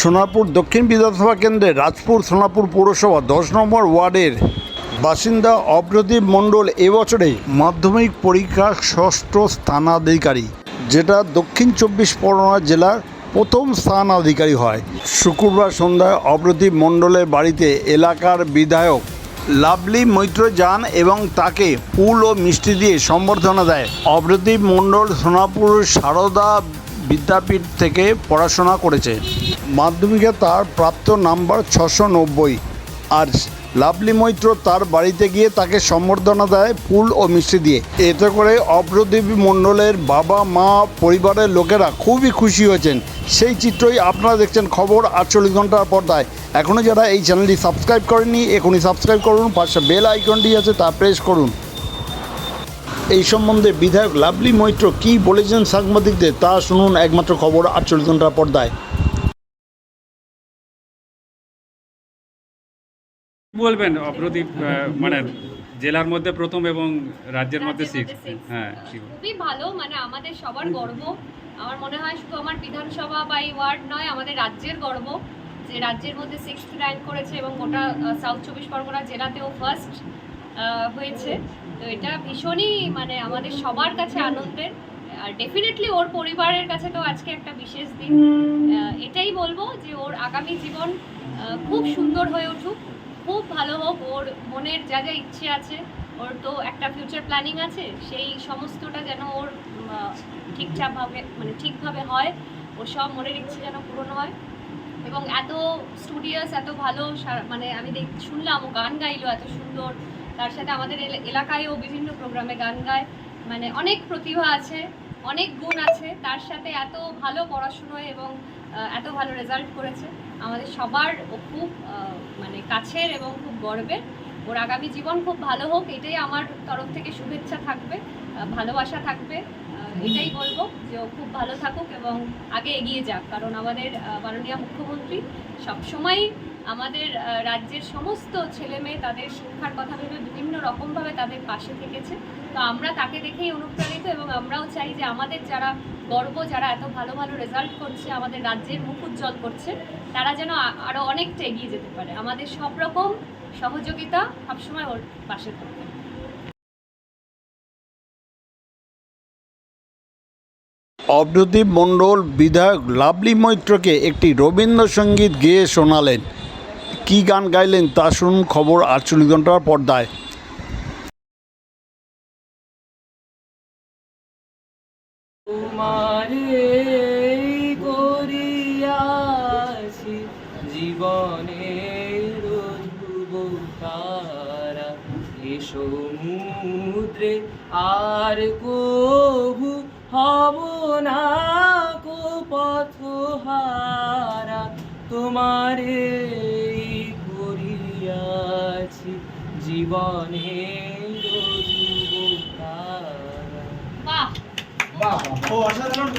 সোনারপুর দক্ষিণ বিধানসভা কেন্দ্রের রাজপুর সোনারপুর পৌরসভা দশ নম্বর ওয়ার্ডের বাসিন্দা অপ্রদীপ মণ্ডল এবছরে মাধ্যমিক পরীক্ষার ষষ্ঠ স্থানাধিকারী, যেটা দক্ষিণ চব্বিশ পরগনা জেলার প্রথম স্থান স্থানাধিকারী হয়। শুক্রবার সন্ধ্যায় অপ্রদীপ মণ্ডলের বাড়িতে এলাকার বিধায়ক লাভলি মৈত্র যান এবং তাকে ফুল ও মিষ্টি দিয়ে সম্বর্ধনা দেয়। অপ্রদীপ মণ্ডল সোনাপুর সারদা বিদ্যাপীঠ থেকে পড়াশোনা করেছে। মাধ্যমিকে তার প্রাপ্ত নাম্বার ছশো নব্বই। আর লাভলি মৈত্র তার বাড়িতে গিয়ে তাকে সম্বর্ধনা দেয় ফুল ও মিষ্টি দিয়ে। এতে করে অপ্রদীপ মণ্ডলের বাবা, মা, পরিবারের লোকেরা খুবই খুশি হয়েছেন। সেই চিত্রই আপনারা দেখছেন খবর আটচল্লিশ ঘণ্টার পর্দায়। এখনও যারা এই চ্যানেলটি সাবস্ক্রাইব করেননি, এখনই সাবস্ক্রাইব করুন, পাশে বেল আইকনটি আছে তা প্রেস করুন। এই সম্বন্ধে বিধায়ক লাভলি মৈত্র কী বলেছেন সাংবাদিকদের তা শুনুন একমাত্র খবর আটচল্লিশ ঘণ্টার পর্দায়। বলবেন অপ্রদীপ মানে জেলার মধ্যে প্রথম এবং রাজ্যের মধ্যে সিক্স হ্যাঁ খুবই ভালো মানে আমাদের সবার গর্ব। আমার মনে হয় শুধু আমার বিধানসভা বা এই ওয়ার্ড নয় আমাদের রাজ্যের গর্ব যে রাজ্যের মধ্যে সিক্সথ র্যাঙ্ক করেছে এবং গোটা সাউথ চব্বিশ পরগনা জেলাতেও ফার্স্ট হয়েছে। তো এটা ভীষণই মানে আমাদের সবার কাছে আনন্দের। আর ডেফিনেটলি ওর পরিবারের কাছে তো আজকে একটা বিশেষ দিন। এটাই বলব যে ওর আগামী জীবন খুব সুন্দর হয়ে উঠুক। খুব ভালো হোক, ওর মনের যা যা ইচ্ছে আছে, ওর তো একটা ফিউচার প্ল্যানিং আছে, সেই সমস্তটা যেন ওর ঠিকঠাকভাবে মানে ঠিকভাবে হয় ওর সব মনের ইচ্ছে যেন পূরণ হয়। এবং এত স্টুডিয়াস এত ভালো মানে আমি দেখ, শুনলাম, ও গান গাইলো, এত সুন্দর। তার সাথে আমাদের এলা- এলাকায়ও বিভিন্ন প্রোগ্রামে গান গায়। মানে অনেক প্রতিভা আছে, অনেক গুণ আছে। তার সাথে এত ভালো পড়াশুনো এবং এত ভালো রেজাল্ট করেছে। আমাদের সবার খুব মানে কাছের এবং খুব গর্বের। ওর আগামী জীবন খুব ভালো হোক, এটাই আমার তরফ থেকে শুভেচ্ছা থাকবে ভালোবাসা থাকবে। এটাই বলব যে খুব ভালো থাকুক এবং আগে এগিয়ে যাক। কারণ আমাদের মাননীয় মুখ্যমন্ত্রী সবসময় আমাদের রাজ্যের সমস্ত ছেলে মেয়ে তাদের শিক্ষার কথা ভেবে বিভিন্ন রকমভাবে তাদের পাশে থেকেছে। তো আমরা তাকে দেখেই অনুপ্রাণিত এবং আমরাও চাই যে আমাদের যারা গর্ব, যারা এত ভালো ভালো রেজাল্ট করছে, আমাদের রাজ্যের মুখ উজ্জ্বল করছে, তারা যেন আরও অনেকটা এগিয়ে যেতে পারে। আমাদের সব রকম সহযোগিতা সবসময় ওর পাশে থাকবে। অভ্রদীপ মণ্ডল, বিধায়ক লাভলি মৈত্রকে একটি রবীন্দ্রসঙ্গীত গেয়ে শোনালেন। কী গান গাইলেন তা শুনুন, খবর আটচল্লিশ ঘণ্টার পর্দায়। সমুদ্রে আর কভু হব না কো পথহারা তোমারে করিয়াছি তারা। বাহ ও অসাধারণ